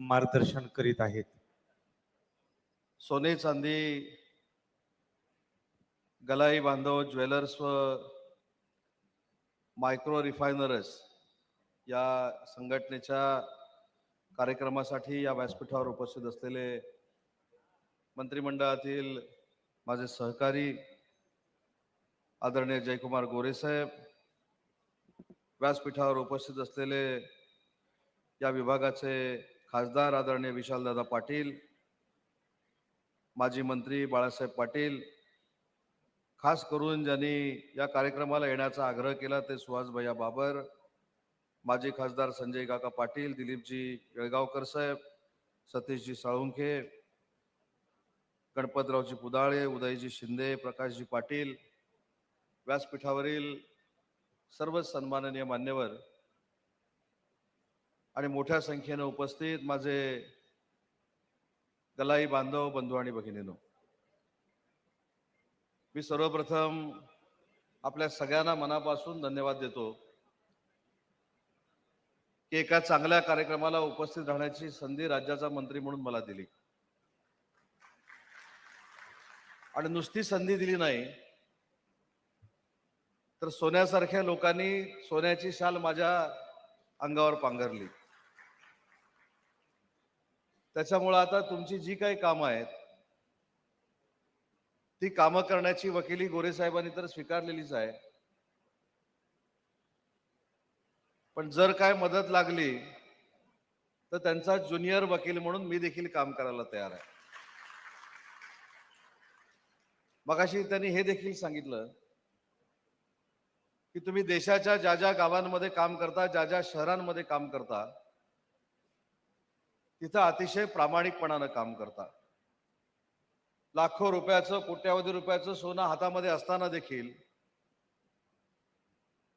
मार्गदर्शन करीत आहेत. सोने चांदी गलाई बांधव ज्वेलर्स व मायक्रो रिफायनर्स या संघटनेच्या कार्यक्रमासाठी या व्यासपीठावर उपस्थित असलेले मंत्रिमंडळातील माझे सहकारी आदरणीय जयकुमार गोरेसाहेब व्यासपीठावर उपस्थित असलेले या विभागाचे खासदार आदरणीय विशालदादा पाटील माजी मंत्री बाळासाहेब पाटील खास करून ज्यांनी या कार्यक्रमाला येण्याचा आग्रह केला ते सुहास भैया बाबर माजी खासदार संजय काका पाटील दिलीपजी येळगावकर साहेब सतीशजी साळुंखे गणपतरावजी पुदाळे उदयजी शिंदे प्रकाशजी पाटील व्यासपीठावरील सर्व सन्माननीय मान्यवर आणि मोठ्या संख्येनं उपस्थित माझे गलाई बांधव बंधू आणि भगिनीनो. मी सर्वप्रथम आपल्या सगळ्यांना मनापासून धन्यवाद देतो की एका चांगल्या कार्यक्रमाला उपस्थित राहण्याची संधी राज्याचा मंत्री म्हणून मला दिली. आणि नुसती संधी दिली नाही तर सोन्यासारख्या लोकांनी सोन्याची शाल माझ्या अंगावर पांघरली. त्याच्यामुळं आता तुमची जी काही कामं आहेत ती कामं करण्याची वकिली गोरे साहेबांनी तर स्वीकारलेलीच आहे. पण जर काय मदत लागली तर त्यांचा ज्युनियर वकील म्हणून मी देखील काम करायला तयार आहे. मगाशी त्यांनी हे देखील सांगितलं की तुम्ही देशाच्या ज्या ज्या गावांमध्ये काम करता ज्या ज्या शहरांमध्ये काम करता तिथं अतिशय प्रामाणिकपणानं काम करता लाखो रुपयाचं कोट्यावधी रुपयाचं सोनं हातामध्ये असताना देखील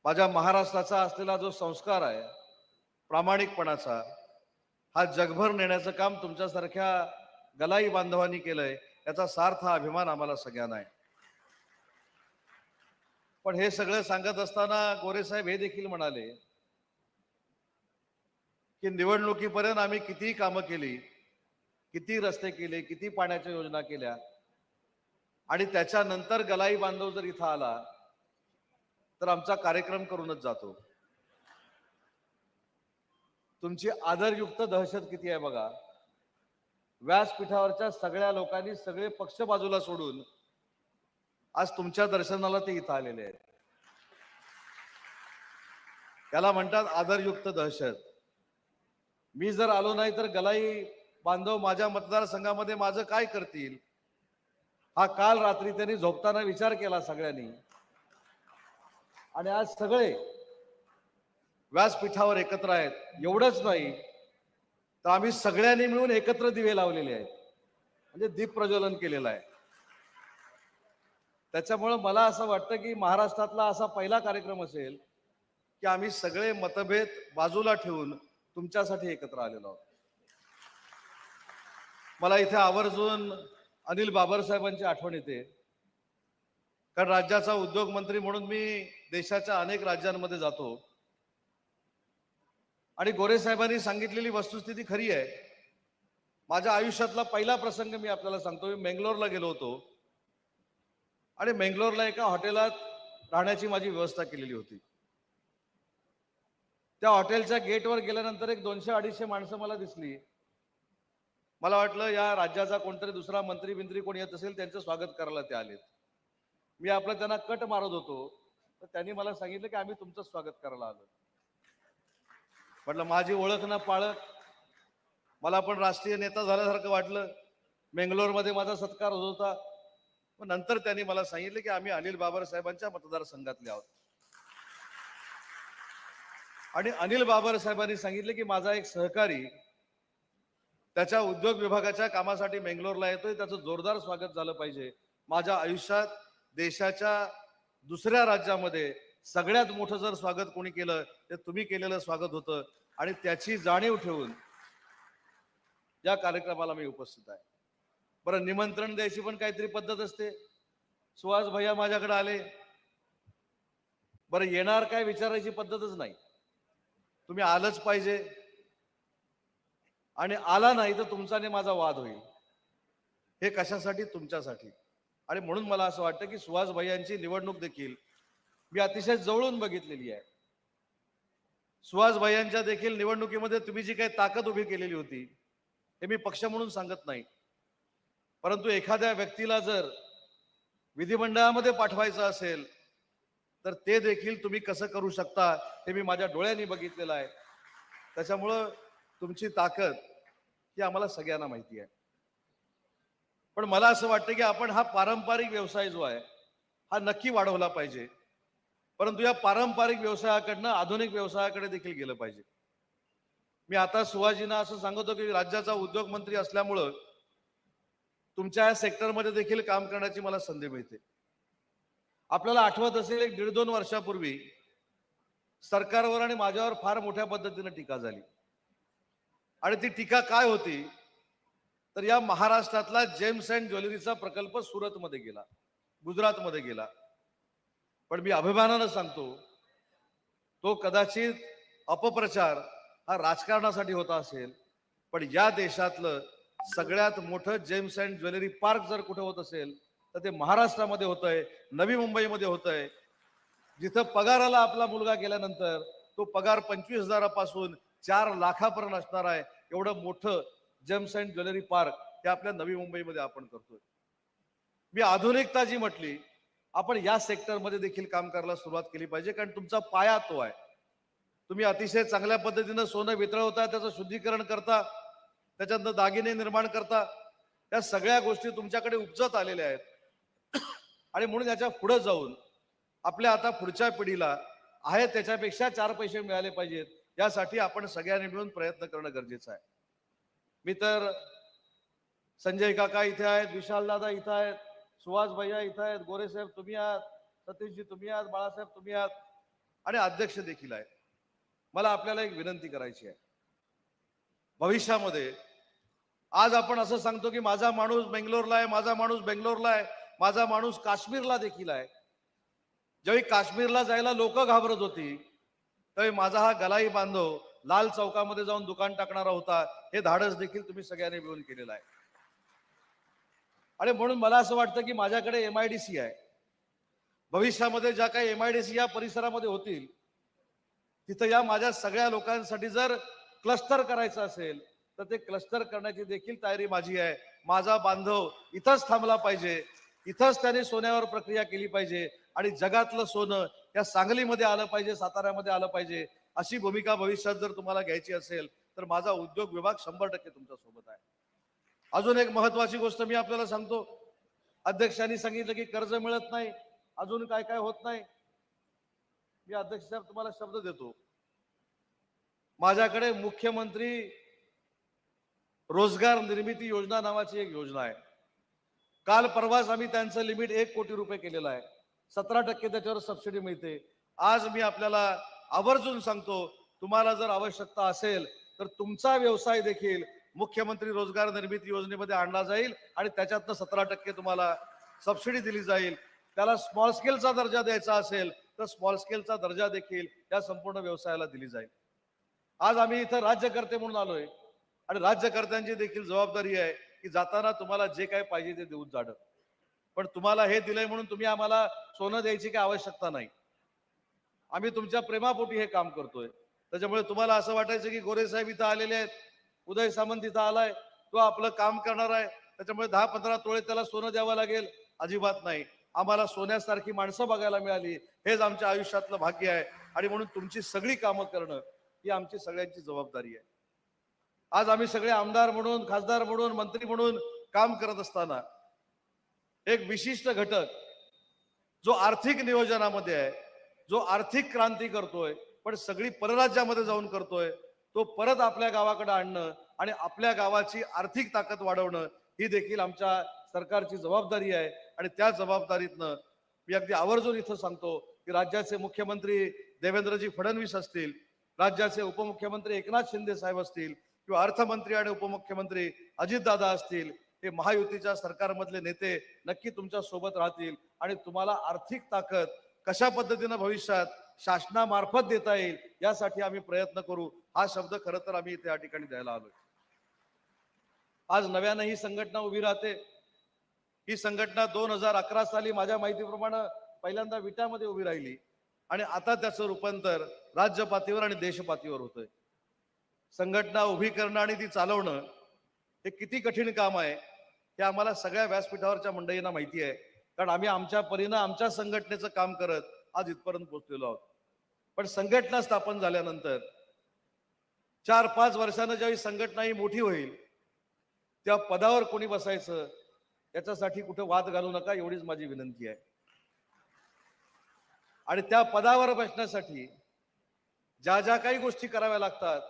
माझ्या महाराष्ट्राचा असलेला जो संस्कार आहे प्रामाणिकपणाचा हा जगभर नेण्याचं काम तुमच्यासारख्या गलाई बांधवांनी केलंय याचा सार्थ हा अभिमान आम्हाला सगळ्यांना आहे. पण हे सगळं सांगत असताना गोरेसाहेब हे देखील म्हणाले की निवडणुकीपर्यंत आम्ही किती कामं केली किती रस्ते केले किती पाण्याच्या योजना केल्या आणि त्याच्यानंतर गलाई बांधव जर इथं आला तर आमचा कार्यक्रम करूनच जातो. तुमची आदरयुक्त दहशत किती आहे बघा? व्यासपीठावरच्या सगळ्या लोकांनी सगळे पक्ष बाजूला सोडून आज तुमच्या दर्शनाला ते इथं आलेले आहेत. त्याला म्हणतात आदरयुक्त दहशत. मी जर आलो नाही तर गलाई बांधव माझ्या मतदारसंघामध्ये माझं काय करतील? हा काल रात्री त्यांनी झोपताना विचार केला सगळ्यांनी. आणि आज सगळे व्यासपीठावर एकत्र आहेत. एवढंच नाही तर आम्ही सगळ्यांनी मिळून एकत्र दिवे लावलेले आहेत. म्हणजे दीप प्रज्वलन केलेलं आहे. त्याच्यामुळं मला असं वाटतं की महाराष्ट्रातला असा पहिला कार्यक्रम असेल की आम्ही सगळे मतभेद बाजूला ठेवून तुमच्यासाठी एकत्र आलेलो आहोत. मला इथे आवर्जून अनिल बाबर साहेबांची आठवण येते. कारण राज्याचा उद्योग मंत्री म्हणून मी देशाच्या अनेक राज्यांमध्ये जातो. आणि गोरे साहेबांनी सांगितलेली वस्तुस्थिती खरी आहे. माझ्या आयुष्यातला पहिला प्रसंग मी आपल्याला सांगतो. मी मेंगलोरला गेलो होतो. आणि मेंगलोरला एका हॉटेलात राहण्याची माझी व्यवस्था केलेली होती. त्या हॉटेलच्या गेटवर गेल्यानंतर एक दोनशे अडीचशे माणसं मला दिसली. मला वाटलं या राज्याचा कोणतरी दुसरा मंत्री बिंत्री कोणी येत असेल त्यांचं स्वागत करायला ते आलेत. मी आपलं त्यांना कट मारत होतो. तर त्यांनी मला सांगितलं की आम्ही तुमचं स्वागत करायला आलो म्हटलं माझी ओळख ना पाळत मला पण राष्ट्रीय नेता झाल्यासारखं वाटलं. मेंगलोरमध्ये माझा सत्कार होत होता. पण नंतर त्यांनी मला सांगितलं की आम्ही अनिल बाबर साहेबांच्या मतदारसंघातले आहोत. आणि अनिल बाबर साहेबांनी सांगितले की माझा एक सहकारी त्याच्या उद्योग विभागाच्या कामासाठी मेंगलोरला येतोय त्याचं जोरदार स्वागत झालं पाहिजे. माझ्या आयुष्यात देशाच्या दुसऱ्या राज्यामध्ये सगळ्यात मोठं जर स्वागत कोणी केलं ते तुम्ही केलेलं स्वागत होतं. आणि त्याची जाणीव ठेवून या कार्यक्रमाला मी उपस्थित आहे. बरं निमंत्रण द्यायची पण काहीतरी पद्धत असते. सुहास भैया माझ्याकडे आले. बरं येणार काय विचारायची पद्धतच नाही. तुम्ही आलंच पाहिजे. आणि आला नाही तर तुमचा आणि माझा वाद होईल. हे कशासाठी? तुमच्यासाठी. आणि म्हणून मला असं वाटतं की सुहास यांची निवडणूक देखील मी अतिशय जवळून बघितलेली आहे. सुहास यांच्या देखील निवडणुकीमध्ये तुम्ही जी काही ताकद उभी केलेली होती हे मी पक्ष म्हणून सांगत नाही. परंतु एखाद्या व्यक्तीला जर विधिमंडळामध्ये पाठवायचं असेल तर ते देखील तुम्ही कसं करू शकता हे मी माझ्या डोळ्यांनी बघितलेलं आहे. त्याच्यामुळं तुमची ताकद ही आम्हाला सगळ्यांना माहिती आहे. पण मला असं वाटतं की आपण हा पारंपरिक व्यवसाय जो आहे हा नक्की वाढवला पाहिजे. परंतु या पारंपरिक व्यवसायाकडनं आधुनिक व्यवसायाकडे देखील गेलं पाहिजे. मी आता सुहाजीना असं सांगतो की राज्याचा उद्योग मंत्री असल्यामुळं तुमच्या या सेक्टरमध्ये देखील काम करण्याची मला संधी मिळते. आपल्याला आठवत असेल एक दीड दोन वर्षापूर्वी सरकारवर आणि माझ्यावर फार मोठ्या पद्धतीने टीका झाली. आणि ती टीका काय होती? तर या महाराष्ट्रातला जेम्स अँड ज्वेलरीचा प्रकल्प सुरतमध्ये गेला गुजरातमध्ये गेला. पण मी अभिमानानं सांगतो तो कदाचित अपप्रचार हा राजकारणासाठी होता असेल पण या देशातलं सगळ्यात मोठं जेम्स अँड ज्वेलरी पार्क जर कुठं होत असेल तर ते महाराष्ट्रामध्ये होत आहे नवी मुंबईमध्ये होत आहे जिथं पगाराला आपला मुलगा गेल्यानंतर तो पगार पंचवीस हजारापासून चार लाखापर्यंत असणार आहे. एवढं मोठं जेम्स अँड ज्वेलरी पार्क हे आपल्या नवी मुंबईमध्ये आपण करतोय. मी आधुनिकता जी म्हटली आपण या सेक्टरमध्ये देखील काम करायला सुरुवात केली पाहिजे कारण तुमचा पाया तो आहे. तुम्ही अतिशय चांगल्या पद्धतीनं सोनं वितळवता त्याचं शुद्धीकरण करता त्याच्यातनं दागिने निर्माण करता त्या सगळ्या गोष्टी तुमच्याकडे उपजत आलेल्या आहेत. आणि म्हणून याच्यापुढे जाऊन आपल्या आता पुढच्या पिढीला आहे त्याच्यापेक्षा चार पैसे मिळाले पाहिजेत यासाठी आपण सगळ्यांनी मिळून प्रयत्न करणं गरजेचं आहे. मी तर संजय काका इथे आहेत विशाल दादा इथं आहेत सुहास भैया इथं आहेत गोरे साहेब तुम्ही आहात सतीशजी तुम्ही आहात बाळासाहेब तुम्ही आहात आणि अध्यक्ष देखील आहेत. मला आपल्याला एक विनंती करायची आहे. भविष्यामध्ये आज आपण असं सांगतो की माझा माणूस बेंगलोरला आहे माझा माणूस बेंगलोरला आहे माझा माणूस काश्मीरला देखील आहे. ज्यावेळी काश्मीरला जायला लोक घाबरत होती त्यावेळी माझा हा गलाई बांधव लाल चौकामध्ये जाऊन दुकान टाकणारा होता हे धाडस देखील तुम्ही सगळ्यांनी मिळून केलेलं आहे. आणि म्हणून मला असं वाटतं की माझ्याकडे एम आय डी सी आहे. भविष्यामध्ये ज्या काही एम आय डी सी या परिसरामध्ये होतील तिथं या माझ्या सगळ्या लोकांसाठी जर क्लस्टर करायचं असेल तर ते क्लस्टर करण्याची देखील तयारी माझी आहे. माझा बांधव इथंच थांबला पाहिजे. इथंच त्याने सोन्यावर प्रक्रिया केली पाहिजे आणि जगातलं सोनं या सांगलीमध्ये आलं पाहिजे साताऱ्यामध्ये आलं पाहिजे अशी भूमिका भविष्यात जर तुम्हाला घ्यायची असेल तर माझा उद्योग विभाग शंभर टक्के तुमच्यासोबत आहे. अजून एक महत्वाची गोष्ट मी आपल्याला सांगतो. अध्यक्षांनी सांगितलं की कर्ज मिळत नाही अजून काय काय होत नाही. मी अध्यक्ष साहेब तुम्हाला शब्द देतो. माझ्याकडे मुख्यमंत्री रोजगार निर्मिती योजना नावाची एक योजना आहे. काल परवाच आम्ही त्यांचं लिमिट एक कोटी रुपये केलेलं आहे. सतरा टक्के त्याच्यावर सबसिडी मिळते. आज मी आपल्याला आवर्जून सांगतो तुम्हाला जर आवश्यकता असेल तर तुमचा व्यवसाय देखील मुख्यमंत्री रोजगार निर्मिती योजनेमध्ये आणला जाईल आणि त्याच्यातनं सतरा टक्के तुम्हाला सबसिडी दिली जाईल. त्याला स्मॉल स्केलचा दर्जा द्यायचा असेल तर स्मॉल स्केलचा दर्जा देखील या संपूर्ण व्यवसायाला दिली जाईल. आज आम्ही इथं राज्यकर्ते म्हणून आलोय आणि राज्यकर्त्यांची देखील जबाबदारी आहे. की जाताना तुम्हाला जे काय पाहिजे ते देऊन जाणं. पण तुम्हाला हे दिलंय म्हणून तुम्ही आम्हाला सोनं द्यायची काही आवश्यकता नाही. आम्ही तुमच्या प्रेमापोटी हे काम करतोय. त्याच्यामुळे तुम्हाला असं वाटायचं की गोरे साहेब इथं आलेले आहेत. उदय सामंत इथं आलाय. तो आपलं काम करणार आहे. त्याच्यामुळे दहा पंधरा तोळे त्याला सोनं द्यावं लागेल. अजिबात नाही. आम्हाला सोन्यासारखी माणसं बघायला मिळाली. हेच आमच्या आयुष्यातलं भाग्य आहे. आणि म्हणून तुमची सगळी कामं करणं ही आमची सगळ्यांची जबाबदारी आहे. आज आम्ही सगळे आमदार म्हणून खासदार म्हणून मंत्री म्हणून काम करत असताना एक विशिष्ट घटक जो आर्थिक नियोजनामध्ये आहे जो आर्थिक क्रांती करतोय पण सगळी परराज्यामध्ये जाऊन करतोय तो परत आपल्या गावाकडे आणणं आणि आपल्या गावाची आर्थिक ताकद वाढवणं ही देखील आमच्या सरकारची जबाबदारी आहे. आणि त्या जबाबदारीतनं मी अगदी आवर्जून इथं सांगतो की राज्याचे मुख्यमंत्री देवेंद्रजी फडणवीस असतील राज्याचे उपमुख्यमंत्री एकनाथ शिंदे साहेब असतील किंवा अर्थमंत्री आणि उपमुख्यमंत्री अजितदादा असतील हे महायुतीच्या सरकारमधले नेते नक्की तुमच्यासोबत राहतील आणि तुम्हाला आर्थिक ताकद कशा पद्धतीनं भविष्यात शासनामार्फत देता येईल यासाठी आम्ही प्रयत्न करू. हा शब्द खरं तर आम्ही इथे या ठिकाणी द्यायला आलोय. आज नव्यानं ही संघटना उभी राहते. ही संघटना दोन हजार अकरा साली माझ्या माहितीप्रमाणे पहिल्यांदा विटामध्ये उभी राहिली. आणि आता त्याचं रूपांतर राज्य पातळीवर आणि देशपातीवर होतंय. संघटना उभी करणं आणि ती चालवणं हे किती कठीण काम आहे हे आम्हाला सगळ्या व्यासपीठावरच्या मंडळींना माहिती आहे. कारण आम्ही आमच्या परीनं आमच्या संघटनेचं काम करत आज इथपर्यंत पोहोचलेलो आहोत. पण संघटना स्थापन झाल्यानंतर चार पाच वर्षानं ज्यावेळी संघटना ही मोठी होईल त्या पदावर कोणी बसायचं याच्यासाठी कुठं वाद घालू नका एवढीच माझी विनंती आहे. आणि त्या पदावर बसण्यासाठी ज्या ज्या काही गोष्टी कराव्या लागतात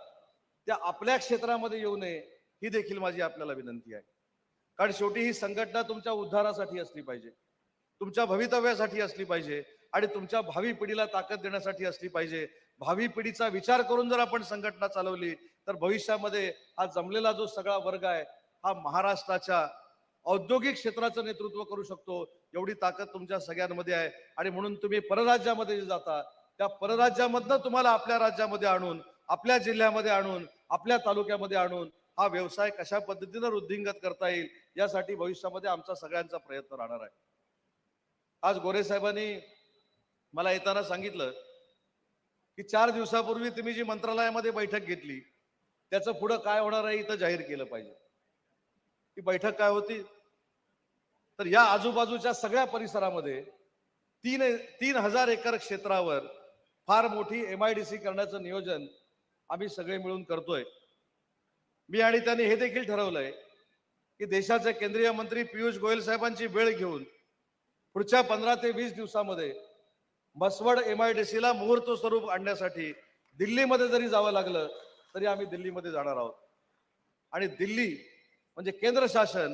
त्या आपल्या क्षेत्रामध्ये येऊ नये ही देखील माझी आपल्याला विनंती आहे. कारण शेवटी ही संघटना तुमच्या उद्धारासाठी असली पाहिजे तुमच्या भवितव्यासाठी असली पाहिजे आणि तुमच्या भावी पिढीला ताकद देण्यासाठी असली पाहिजे. भावी पिढीचा विचार करून जर आपण संघटना चालवली तर भविष्यामध्ये हा जमलेला जो सगळा वर्ग आहे हा महाराष्ट्राच्या औद्योगिक क्षेत्राचं नेतृत्व करू शकतो. एवढी ताकद तुमच्या सगळ्यांमध्ये आहे. आणि म्हणून तुम्ही परराज्यामध्ये जे जाता त्या परराज्यामधनं तुम्हाला आपल्या राज्यामध्ये आणून आपल्या जिल्ह्यामध्ये आणून आपल्या तालुक्यामध्ये आणून हा व्यवसाय कशा पद्धतीनं वृद्धिंगत करता येईल यासाठी भविष्यामध्ये आमचा सगळ्यांचा प्रयत्न राहणार आहे. आज गोरे साहेबांनी मला येताना सांगितलं की चार दिवसापूर्वी तुम्ही जी मंत्रालयामध्ये बैठक घेतली त्याचं पुढं काय होणार आहे इथं जाहीर केलं पाहिजे. ती बैठक काय होती? तर या आजूबाजूच्या सगळ्या परिसरामध्ये तीन तीन हजार एकर क्षेत्रावर फार मोठी एम आय डी सी करण्याचं नियोजन आम्ही सगळे मिळून करतोय. मी आणि त्यांनी हे देखील ठरवलंय की देशाचे केंद्रीय मंत्री पियुष गोयल साहेबांची वेळ घेऊन पुढच्या पंधरा ते वीस दिवसामध्ये मसवड एम आय डी सीला मुहूर्त स्वरूप आणण्यासाठी दिल्लीमध्ये जरी जावं लागलं तरी आम्ही दिल्लीमध्ये जाणार आहोत. आणि दिल्ली म्हणजे केंद्र शासन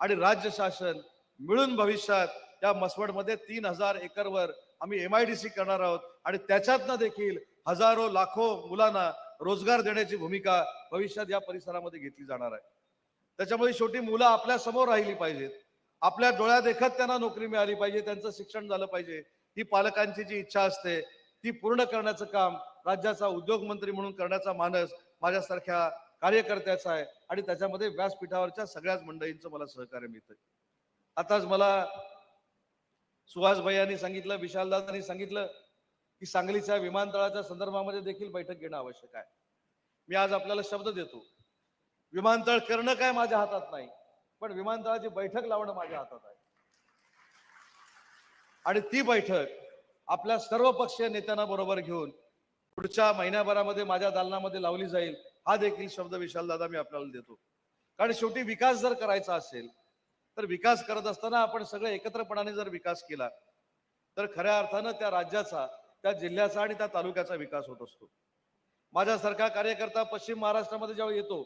आणि राज्य शासन मिळून भविष्यात या मसवडमध्ये तीन हजार एकरवर आम्ही एम आय डी सी करणार आहोत. आणि त्याच्यातनं देखील हजारो लाखो मुलांना रोजगार देण्याची भूमिका भविष्यात या परिसरामध्ये घेतली जाणार आहे. त्याच्यामुळे शेवटी मुलं आपल्यासमोर राहिली पाहिजेत. आपल्या डोळ्यात देखत त्यांना नोकरी मिळाली पाहिजे त्यांचं शिक्षण झालं पाहिजे ही पालकांची जी इच्छा असते ती पूर्ण करण्याचं काम राज्याचा उद्योग मंत्री म्हणून करण्याचा मानस माझ्यासारख्या कार्यकर्त्याचा आहे. आणि त्याच्यामध्ये व्यासपीठावरच्या सगळ्याच मंडळींचं मला सहकार्य मिळतं आताच मला सुहास यांनी सांगितलं विशालदादांनी सांगितलं की सांगलीच्या विमानतळाच्या संदर्भामध्ये देखील बैठक घेणं आवश्यक आहे. मी आज आपल्याला शब्द देतो. विमानतळ करणं काय माझ्या हातात नाही पण विमानतळाची बैठक लावणं माझ्या हातात आहे. आणि ती बैठक आपल्या सर्व पक्षीय नेत्यांना बरोबर घेऊन पुढच्या महिन्याभरामध्ये माझ्या दालनामध्ये लावली जाईल हा देखील शब्द विशाल दादा मी आपल्याला देतो. कारण शेवटी विकास जर करायचा असेल तर विकास करत असताना आपण सगळे एकत्रपणाने जर विकास केला तर खऱ्या अर्थानं त्या राज्याचा त्या जिल्ह्याचा आणि त्या तालुक्याचा विकास होत असतो. माझ्यासारखा कार्यकर्ता पश्चिम महाराष्ट्रामध्ये जेव्हा येतो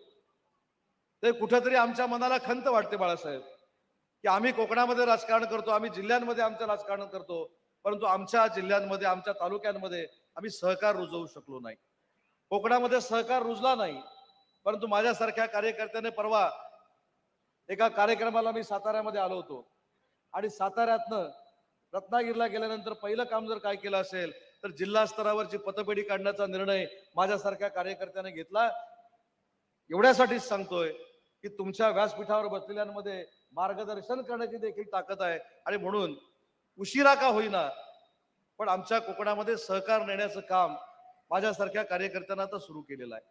ते कुठेतरी आमच्या मनाला खंत वाटते बाळासाहेब की आम्ही कोकणामध्ये राजकारण करतो आम्ही जिल्ह्यांमध्ये आमचं राजकारण करतो परंतु आमच्या जिल्ह्यांमध्ये आमच्या तालुक्यांमध्ये आम्ही सहकार रुजवू शकलो नाही. कोकणामध्ये सहकार रुजला नाही परंतु माझ्यासारख्या कार्यकर्त्याने परवा एका कार्यक्रमाला मी साताऱ्यामध्ये आलो होतो. आणि साताऱ्यातनं रत्नागिरीला गेल्यानंतर पहिलं काम जर काय केलं असेल तर जिल्हा स्तरावरची पतपेढी काढण्याचा निर्णय माझ्यासारख्या कार्यकर्त्याने घेतला. एवढ्यासाठीच सांगतोय की तुमच्या व्यासपीठावर बसलेल्यांमध्ये मार्गदर्शन करण्याची देखील ताकद आहे. आणि म्हणून उशिरा का होईना पण आमच्या कोकणामध्ये सहकार नेण्याचं काम माझ्यासारख्या कार्यकर्त्यांना आता सुरू केलेलं आहे.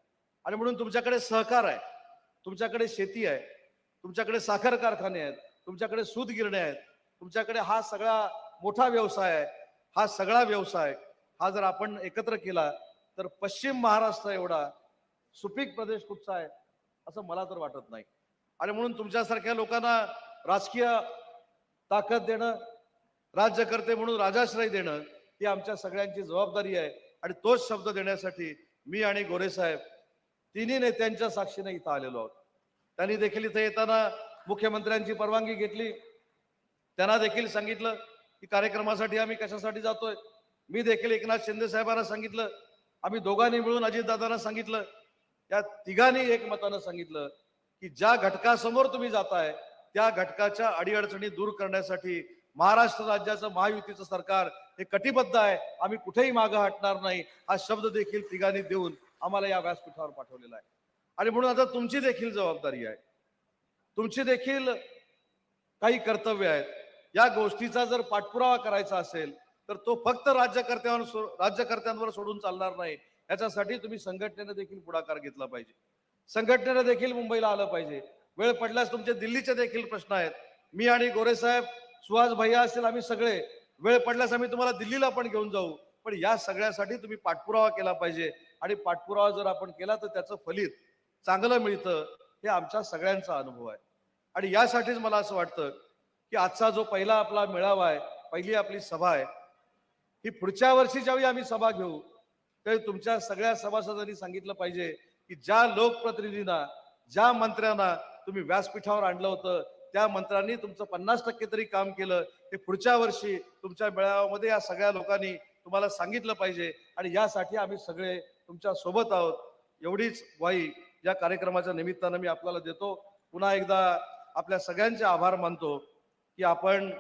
आणि म्हणून तुमच्याकडे सहकार आहे तुमच्याकडे शेती आहे तुमच्याकडे साखर कारखाने आहेत तुमच्याकडे सूत गिरणे आहेत तुमच्याकडे हा सगळा मोठा व्यवसाय आहे हा सगळा व्यवसाय हा जर आपण एकत्र केला तर पश्चिम महाराष्ट्र एवढा सुपीक प्रदेश कुठचा आहे असं मला तर वाटत नाही. आणि म्हणून तुमच्यासारख्या लोकांना राजकीय ताकद देणं राज्यकर्ते म्हणून राजाश्रय देणं ही आमच्या सगळ्यांची जबाबदारी आहे. आणि तोच शब्द देण्यासाठी मी आणि गोरे साहेब तिन्ही नेत्यांच्या साक्षीने इथं आलेलो आहोत. त्यांनी देखील इथे येताना मुख्यमंत्र्यांची परवानगी घेतली. त्यांना देखील सांगितलं की कार्यक्रमासाठी आम्ही कशासाठी जातोय. मी देखील एकनाथ शिंदे साहेबांना सांगितलं. आम्ही दोघांनी मिळून अजितदादांना सांगितलं. या तिघांनी एकमतानं सांगितलं की ज्या घटकासमोर तुम्ही जाताय त्या घटकाच्या अडीअडचणी दूर करण्यासाठी महाराष्ट्र राज्याचं महायुतीचं सरकार हे कटिबद्ध आहे. आम्ही कुठेही मागं हटणार नाही. हा शब्द देखील तिघांनी देऊन आम्हाला या व्यासपीठावर पाठवलेला आहे. आणि म्हणून आता तुमची देखील जबाबदारी आहे. तुमची देखील काही कर्तव्य आहेत. या गोष्टीचा जर पाठपुरावा करायचा असेल तर तो फक्त राज्यकर्त्यांवर सो- राज्यकर्त्यांवर सोडून चालणार नाही. याच्यासाठी तुम्ही संघटनेनं देखील पुढाकार घेतला पाहिजे. संघटनेनं देखील मुंबईला आलं पाहिजे. वेळ पडल्यास तुमचे दिल्लीचे देखील प्रश्न आहेत. मी आणि गोरेसाहेब सुहास भैया असेल आम्ही सगळे. वेळ पडल्यास आम्ही तुम्हाला दिल्लीला पण घेऊन जाऊ. पण या सगळ्यासाठी तुम्ही पाठपुरावा केला पाहिजे. आणि पाठपुरावा जर आपण केला तर त्याचं फलित चांगलं मिळतं हे आमच्या सगळ्यांचा अनुभव आहे. आणि यासाठीच मला असं वाटतं की आजचा जो पहिला आपला मेळावा आहे पहिली आपली सभा आहे ही पुढच्या वर्षी ज्यावेळी आम्ही सभा घेऊ त्यावेळी तुमच्या सगळ्या सभासदांनी सांगितलं पाहिजे की ज्या लोकप्रतिनिधींना ज्या मंत्र्यांना तुम्ही व्यासपीठावर आणलं होतं त्या मंत्र्यांनी तुमचं पन्नास टक्के तरी काम केलं हे पुढच्या वर्षी तुमच्या मेळाव्यामध्ये या सगळ्या लोकांनी तुम्हाला सांगितलं पाहिजे. आणि यासाठी आम्ही सगळे तुमच्यासोबत आहोत. एवढीच ग्वाही या कार्यक्रमाच्या निमित्तानं मी आपल्याला देतो. पुन्हा एकदा आपल्या सगळ्यांचे आभार मानतो की आपण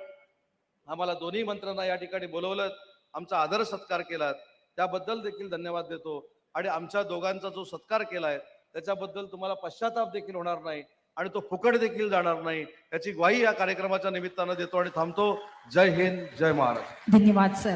आम्हाला दोन्ही मंत्र्यांना या ठिकाणी बोलवलं आमचा आदर सत्कार केलात त्याबद्दल देखील धन्यवाद देतो. आणि आमच्या दोघांचा जो सत्कार केलाय त्याच्याबद्दल तुम्हाला पश्चाताप देखील होणार नाही आणि तो फुकट देखील जाणार नाही याची ग्वाही या कार्यक्रमाच्या निमित्तानं देतो आणि थांबतो. जय हिंद जय महाराष्ट्र. धन्यवाद सर.